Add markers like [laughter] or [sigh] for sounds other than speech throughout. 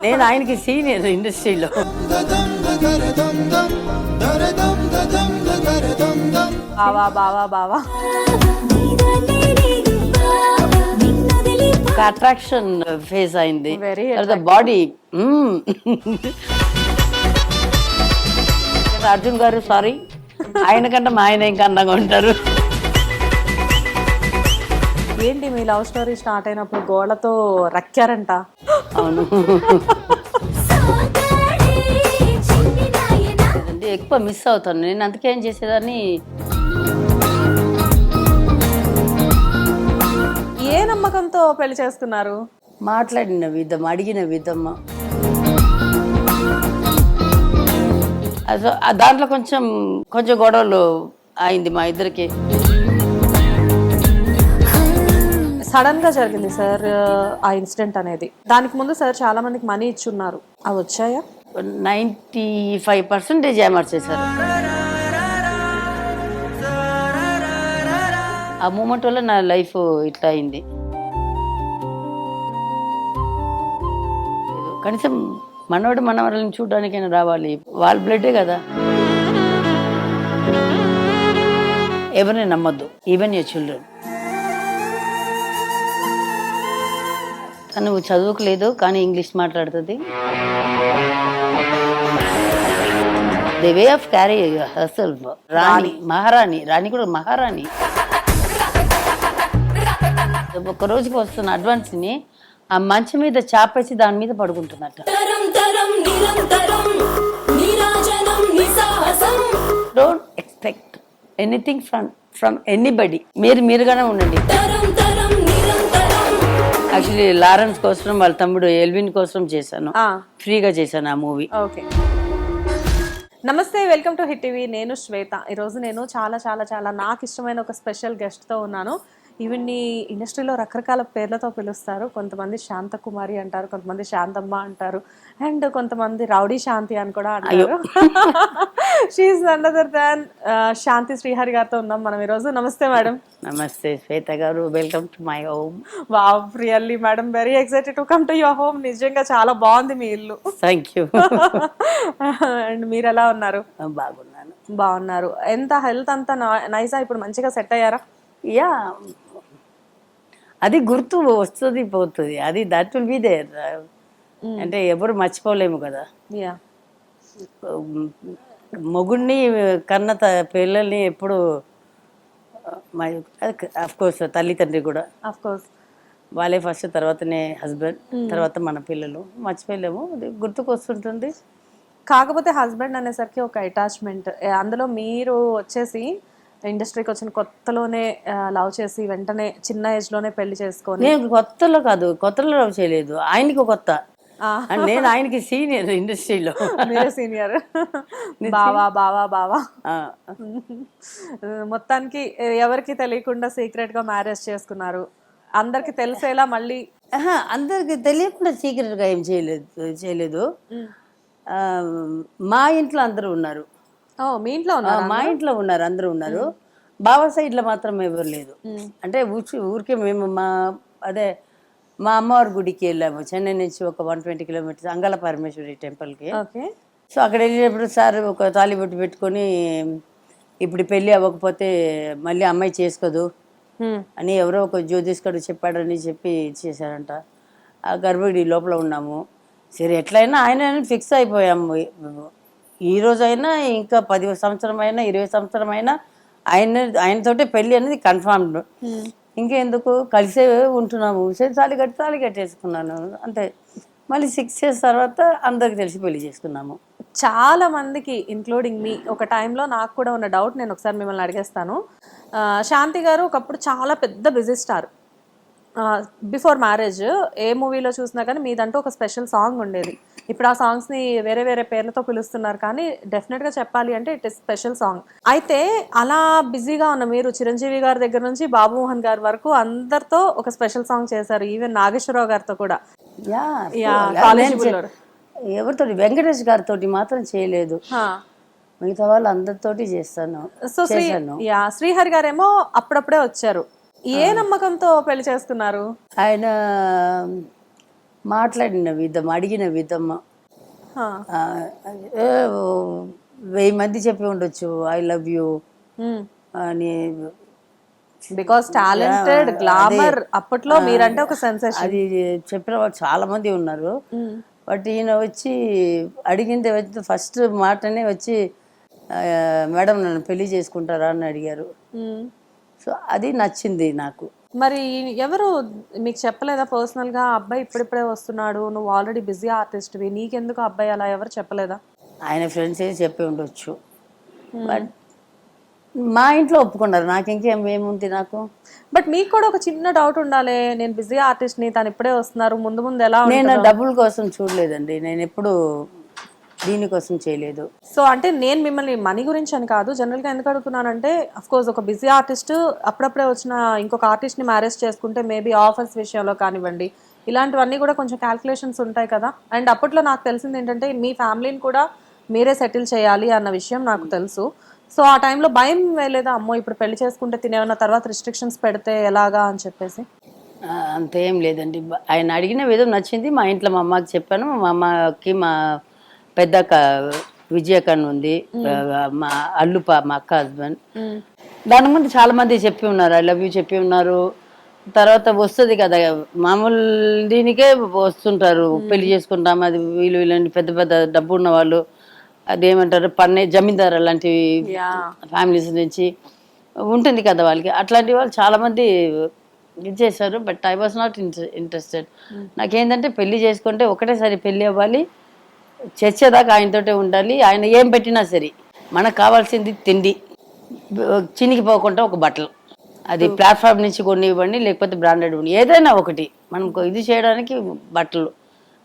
నేను ఆయనకి సీనియర్ ఇండస్ట్రీలో. బావా బావా బావా. ఒక అట్రాక్షన్ ఫేస్ అయింది. Very తర్వాత బాడీ అర్జున్ గారు సారీ ఆయన కంటే మా ఆయన ఇంకా అందంగా ఉంటారు. ఏంటి మీ లవ్ స్టోరీ స్టార్ట్ అయినప్పుడు గోడతో రక్కారంట? అవును. అంటే ఎక్కువ మిస్ అవుతాను. నేను అందుకే ఏం చేసేదాన్ని? ఏ నమ్మకంతో పెళ్ళి చేసుకున్నారు? మాట్లాడిన విధం అడిగిన విధం. అసలు ఆ దాంట్లో కొంచెం కొంచెం గొడవలు అయింది మా ఇద్దరికి. సడన్గా జరిగింది సార్ ఆ ఇన్సిడెంట్ అనేది. దానికి ముందు సార్ చాలా మందికి మనీ ఇచ్చున్నారు. అవి వచ్చాయా? నైంటీ ఫైవ్ పర్సెంటేజ్ ఏమర్చేశారు ఆ మూమెంట్ వల్ల నా లైఫ్ ఇట్లా అయింది. కనీసం మనవాడు మనవరాలను చూడడానికైనా రావాలి. వాళ్ళ బ్లడ్డే కదా. ఎవరిని నమ్మద్దు. ఈవెన్ యూర్ చిల్డ్రన్ తను చదువుకోలేదు కానీ ఇంగ్లీష్ మాట్లాడుతుంది. The way of carry herself రాణి మహారాణి రాణి కూడా మహారాణి. ఒక రోజుకి వస్తున్న అడ్వాన్స్ని ఆ మంచం మీద చాపేసి దాని మీద పడుకుంటున్నట్ట. నిసాహసం don't expect anything from from anybody మీరు మీరుగానే ఉండండి. యాక్చువల్లీ లారెన్స్ కోసం వాళ్ళ తమ్ముడు ఎల్విన్ కోసం చేశాను. ఆ, ఫ్రీగా చేశాను ఆ మూవీ ఓకే నమస్తే వెల్కమ్ టు హిట్ టీవీ నేను శ్వేత. ఈరోజు నేను చాలా చాలా చాలా నాకు ఇష్టమైన ఒక స్పెషల్ గెస్ట్తో ఉన్నాను. ఈవిడ్ని ఇండస్ట్రీలో రకరకాల పేర్లతో పిలుస్తారు. కొంతమంది శాంతకుమారి అంటారు కొంతమంది శాంతమ్మ అంటారు అండ్ కొంతమంది రౌడీ శాంతి అని కూడా అంటారు. షీఈ్ అనదర్ దాన్ శాంతి శ్రీహరి గారితో ఉన్నాం మనం ఈరోజు. నమస్తే మేడం. నమస్తే శ్వేత గారు. Welcome to my home wow really madam very excited to come to your home నిజంగా చాలా బాగుంది మీ ఇల్లు. థ్యాంక్ యూ [laughs] అండ్ మీరు ఎలా ఉన్నారు? బాగున్నాను. బాగున్నారు. ఎంత హెల్త్ అంతా నైసా? ఇప్పుడు మంచిగా సెట్ అయ్యారా? యా అది గుర్తు వస్తుంది పోతుంది. అది దట్ విల్ బి దేర్ అంటే ఎవరు మర్చిపోలేము కదా. మొగుడిని కన్న పిల్లల్ని ఎప్పుడు కోర్స్ తల్లి తండ్రి కూడా. కోర్స్ వాళ్ళే ఫస్ట్ తర్వాతనే హస్బెండ్ తర్వాత మన పిల్లలు. మర్చిపోలేము. అది గుర్తుకు వస్తుంటుంది కాకపోతే హస్బెండ్ అనేసరికి ఒక అటాచ్మెంట్ అందులో మీరు వచ్చేసి ఇండస్ట్రీకి వచ్చిన కొత్తలోనే లవ్ చేసి వెంటనే చిన్న ఏజ్లోనే పెళ్ళి చేసుకొని. నేను కొత్తలో కాదు కొత్తలో లవ్ చేయలేదు. ఆయనకి కొత్త. నేను ఆయనకి సీనియర్ ఇండస్ట్రీలో. మీరే సీనియర్. బావా బావా బావా. మొత్తానికి ఎవరికి తెలియకుండా సీక్రెట్గా మ్యారేజ్ చేసుకున్నారు. అందరికి తెలిసేలా మళ్ళీ అందరికి తెలియకుండా సీక్రెట్గా ఏం చేయలేదు చేయలేదు. మా ఇంట్లో అందరూ ఉన్నారు. మీ ఇంట్లో ఉన్నారు మా ఇంట్లో ఉన్నారు అందరూ ఉన్నారు. బావ సైడ్లో మాత్రం ఎవరు లేదు అంటే ఊరికి ఊరికే మేము మా అదే మా అమ్మవారి గుడికి వెళ్ళాము. చెన్నై నుంచి ఒక one twenty kilometres Angala Parameshwari టెంపుల్కి ఓకే. సో అక్కడ వెళ్ళినప్పుడు సార్ ఒక తాళి బొట్టు పెట్టుకొని ఇప్పుడు పెళ్ళి అవ్వకపోతే మళ్ళీ అమ్మాయి చేసుకోదు అని ఎవరో ఒక జ్యోతిష్కుడు చెప్పాడని చెప్పి చేశారంట. ఆ గర్భగుడి లోపల ఉన్నాము. సరే ఎట్లయినా ఆయన ఫిక్స్ అయిపోయాము. ఈ రోజైనా ఇంకా పది సంవత్సరం అయినా ఇరవై సంవత్సరం అయినా ఆయన ఆయనతోటే పెళ్ళి అనేది కన్ఫర్మ్డ్ ఇంకెందుకు? కలిసే ఉంటున్నాము. తాళి కట్టి తాళి కట్టేసుకున్నాను. అంతే మళ్ళీ సిక్స్ ఇయర్స్ తర్వాత అందరికి తెలిసి పెళ్ళి చేసుకున్నాము. చాలా మందికి ఇంక్లూడింగ్ మీ ఒక టైంలో నాకు కూడా ఉన్న డౌట్ నేను ఒకసారి మిమ్మల్ని అడిగేస్తాను. శాంతి గారు ఒకప్పుడు చాలా పెద్ద బిజీ స్టార్ బిఫోర్ మ్యారేజ్ ఏ మూవీలో చూసినా కానీ మీదంటూ ఒక స్పెషల్ సాంగ్ ఉండేది. ఇప్పుడు ఆ సాంగ్స్ని వేరే వేరే పేర్లతో పిలుస్తున్నారు కానీ డెఫినెట్గా చెప్పాలి అంటే ఇట్ ఇస్ స్పెషల్ సాంగ్ అయితే అలా బిజీగా ఉన్న మీరు చిరంజీవి గారి దగ్గర నుంచి బాబు మోహన్ గారి వరకు అందరితో ఒక స్పెషల్ సాంగ్ చేశారు ఈవెన్ నాగేశ్వరరావు గారితో కూడా. ఎవరితో వెంకటేష్ గారితో మాత్రం చేయలేదు. మిగతా వాళ్ళు అందరితోటి చేస్తాను సో యా శ్రీహరి గారేమో అప్పుడప్పుడే వచ్చారు. ఏ నమ్మకంతో పెళ్ళి చేసుకున్నారు? ఆయన మాట్లాడిన విధం అడిగిన విధం. వెయ్యి మంది చెప్పి ఉండొచ్చు ఐ లవ్ యూ. అని. బికాస్ టాలెంటెడ్ గ్లామర్ అప్పట్లో మీరంటే ఒక సెన్సేషన్ అది చెప్పిన వాళ్ళు చాలా మంది ఉన్నారు. బట్ ఈయన వచ్చి అడిగింది వచ్చి ఫస్ట్ మాటనే వచ్చి మేడం నన్ను పెళ్ళి చేసుకుంటారా? అని అడిగారు. సో అది నచ్చింది నాకు. మరి ఎవరు మీకు చెప్పలేదా పర్సనల్గా? అబ్బాయి ఇప్పుడిప్పుడే వస్తున్నాడు నువ్వు ఆల్రెడీ బిజీ ఆర్టిస్ట్వి నీకెందుకు అబ్బాయి అలా? ఎవరు చెప్పలేదా? ఆయన ఫ్రెండ్స్ ఏ చెప్పి ఉండొచ్చు. బట్ మా ఇంట్లో ఒప్పుకున్నారు. నాకు ఇంకేం ఏముంది నాకు? బట్ మీకు కూడా ఒక చిన్న డౌట్ ఉండాలి. నేను బిజీ ఆర్టిస్ట్ని తను ఇప్పుడే వస్తున్నారు. ముందు ముందు ఎలా? నేను డబ్బుల కోసం చూడలేదండి. నేను ఎప్పుడు దీనికోసం చేయలేదు. సో అంటే నేను మిమ్మల్ని మనీ గురించి అని కాదు జనరల్గా ఎందుకు అడుగుతున్నానంటే అఫ్ కోర్స్ ఒక బిజీ ఆర్టిస్ట్ అప్పుడప్పుడే వచ్చిన ఇంకొక ఆర్టిస్ట్ని మ్యారేజ్ చేసుకుంటే మేబీ ఆఫర్స్ విషయంలో కానివ్వండి ఇలాంటివన్నీ కూడా కొంచెం క్యాల్కులేషన్స్ ఉంటాయి కదా. అండ్ అప్పట్లో నాకు తెలిసింది ఏంటంటే మీ ఫ్యామిలీని కూడా మీరే సెటిల్ చేయాలి అన్న విషయం నాకు తెలుసు. సో ఆ టైంలో భయం వేయలేదా? అమ్మో ఇప్పుడు పెళ్ళి చేసుకుంటే తినేమన్నా తర్వాత రిస్ట్రిక్షన్స్ పెడితే ఎలాగా అని చెప్పేసి? అంత లేదండి. ఆయన అడిగిన విధం నచ్చింది. మా ఇంట్లో మా అమ్మకి చెప్పాను. మా అమ్మకి మా పెద్దక్క విజయకన్ను ఉంది. మా అల్లుప మా అక్క హస్బెండ్. దాని ముందు చాలా మంది చెప్పి ఉన్నారు. ఐ లవ్ యూ చెప్పి ఉన్నారు. తర్వాత వస్తుంది కదా మామూలు దీనికే వస్తుంటారు. పెళ్ళి చేసుకుంటాం అది వీళ్ళు వీళ్ళని పెద్ద పెద్ద డబ్బు ఉన్న వాళ్ళు. అదేమంటారు పన్నే జమీందారు అలాంటి ఫ్యామిలీస్ నుంచి ఉంటుంది కదా వాళ్ళకి. అట్లాంటి వాళ్ళు చాలా మంది ఇది చేశారు but I was not interested. నాకేంటంటే పెళ్ళి చేసుకుంటే ఒకటేసారి పెళ్ళి అవ్వాలి చచ్చేదాకా ఆయనతోటే ఉండాలి. ఆయన ఏం పెట్టినా సరే మనకు కావాల్సింది తిండి చినిగిపోకుండా ఒక బట్టలు. అది ప్లాట్ఫామ్ నుంచి కొన్ని ఇవ్వండి లేకపోతే బ్రాండెడ్ ఇవ్వండి ఏదైనా ఒకటి. మనం ఇది చేయడానికి బట్టలు.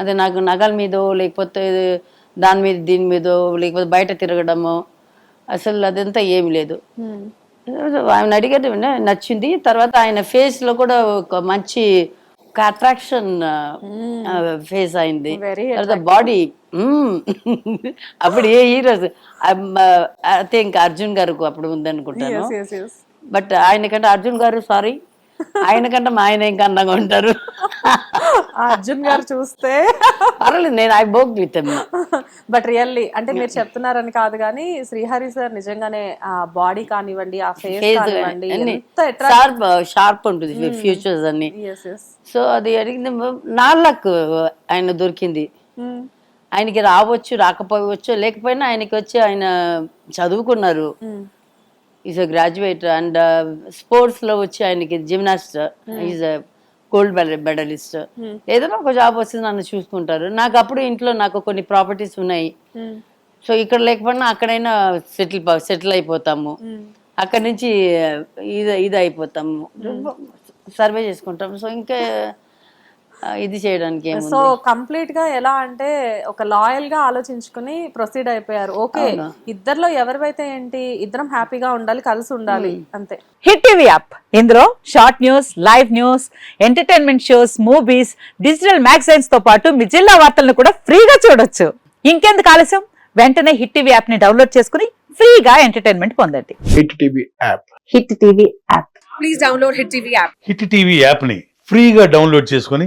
అదే నాకు నగల మీదో లేకపోతే దాని మీద దీని మీదో లేకపోతే బయట తిరగడము అసలు అదంతా ఏమి లేదు. ఆయన అడిగేది నచ్చింది. తర్వాత ఆయన ఫేస్లో కూడా ఒక మంచి ఒక అట్రాక్షన్ ఫేస్ అయింది. Very తర్వాత బాడీ [laughs] అప్పుడు ఏ హీరోస్ ఐ థింక్ అర్జున్ గారికి అప్పుడు ఉందనుకుంటాను బట్ ఆయనకంటే అర్జున్ గారు సారీ ఆయనకంటే మా ఆయన ఇంకా అందంగా ఉంటారు. [laughs] అర్జున్ గారు చూస్తే. నేను ఐ బోక్ విత్ బట్ రియల్లీ అంటే మీరు చెప్తున్నారని కాదు కానీ శ్రీహరి సార్ నిజంగానే ఆ బాడీ కానివ్వండి ఆ ఫేస్ కానివ్వండి ఎంత షార్ప్ షార్ప్ ఉంటుంది ఫ్యూచర్స్ అన్ని. ఎస్ ఎస్ సో అది అడిగింది నా లక్ ఆయన దొరికింది. ఆయనకి రావచ్చు రాకపోవచ్చు లేకపోయినా ఆయనకి వచ్చి ఆయన చదువుకున్నారు. ఈజ్ అ గ్రాడ్యుయేట్ అండ్ స్పోర్ట్స్లో వచ్చి ఆయనకి gymnast is a gold medalist ఏదైనా ఒక జాబ్ వస్తుంది నన్ను చూసుకుంటారు. నాకు అప్పుడు ఇంట్లో నాకు కొన్ని ప్రాపర్టీస్ ఉన్నాయి. సో ఇక్కడ లేకపోయినా అక్కడైనా సెటిల్ సెటిల్ అయిపోతాము. అక్కడి నుంచి ఇది ఇది అయిపోతాము. సర్వే చేసుకుంటాం సో ఇంకా ఇది చేయడానికి ఏముంది? సో కంప్లీట్గా ఎలా అంటే ఒక లాయల్గా ఆలోచించుకుని ప్రొసీడ్ అయిపోయారు. ఓకే ఇద్దర్లో ఎవరివైతే ఏంటి ఇద్దరం హ్యాపీగా ఉండాలి కలిసి ఉండాలి అంతే. Hit TV app. ఇందులో short news live news entertainment shows movies digital మ్యాగజైన్స్తో పాటు మీ జిల్లా వార్తలను కూడా ఫ్రీగా చూడొచ్చు. ఇంకెందుకు ఆలస్యం? వెంటనే హిట్ టీవీ యాప్ని డౌన్లోడ్ చేసుకుని ఫ్రీగా ఎంటర్టైన్మెంట్ పొందండి. Hit TV app. Hit TV app. Hit TV యాప్ని ఫ్రీగా డౌన్లోడ్ చేసుకొని